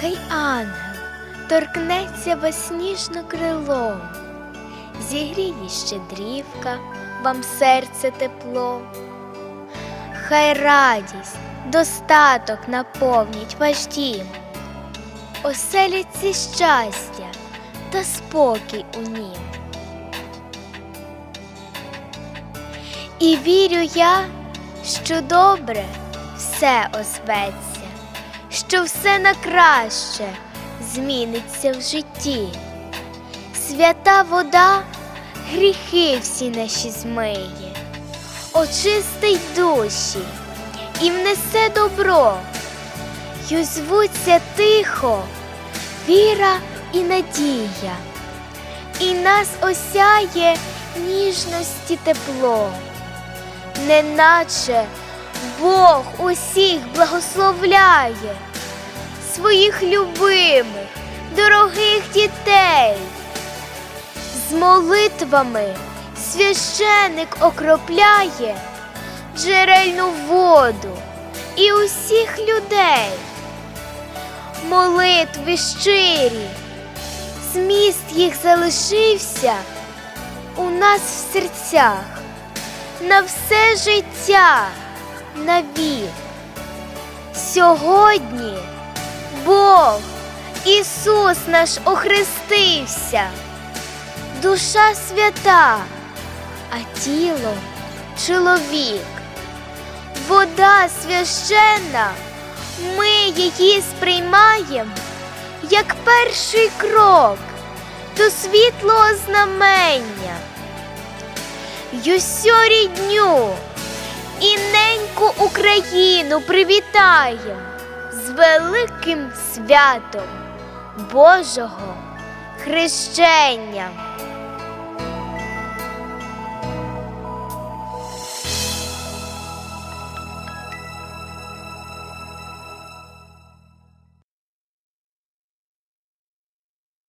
Хай ангел торкнеться вас ніжно крилом, зігріє щедрівка вам серце тепло. Хай радість, достаток наповнять ваш дім, оселяться щастя та спокій у нім. І вірю я, що добре все озветься, що все на краще зміниться в житті. Свята вода гріхи всі наші змиє, очистить душі і внесе добро, й озвуться тихо віра і надія, і нас осяє ніжності тепло, неначе Бог усіх благословляє своїх любимих, дорогих дітей. З молитвами священик окропляє джерельну воду і усіх людей. Молитви щирі, зміст їх залишився у нас в серцях на все життя, навік. Сьогодні Бог, Ісус наш охрестився, душа свята, а тіло чоловік, вода священна, ми її сприймаємо як перший крок до світлого знамення. й усю рідню і неньку Україну привітає з великим святом Божого хрещення.